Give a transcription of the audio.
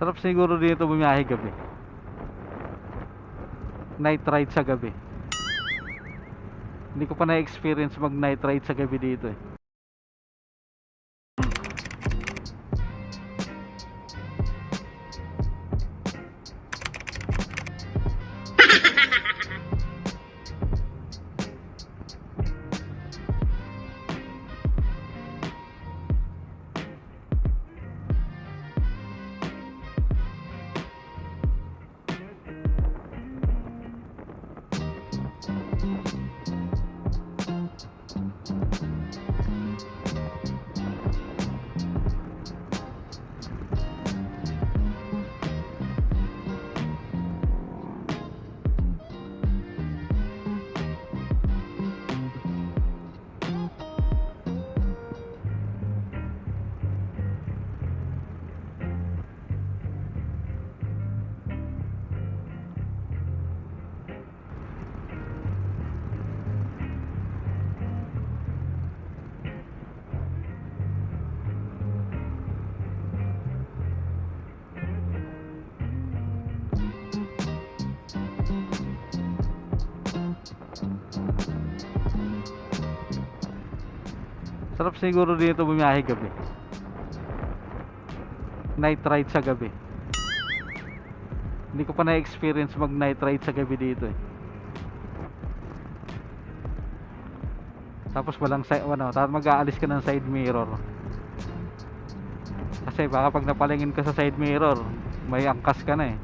Sarap siguro dito bumiyahe gabi. Night ride sa gabi. Hindi ko pa na-experience mag night ride sa gabi dito eh. Sarap siguro dito bumiyahe gabi. Night ride sa gabi. Hindi ko pa na-experience mag night ride sa gabi dito eh. Tapos walang side, ano, tapos mag-aalis ka ng side mirror. Kasi baka pag napalingin ka sa side mirror, may angkas ka na eh.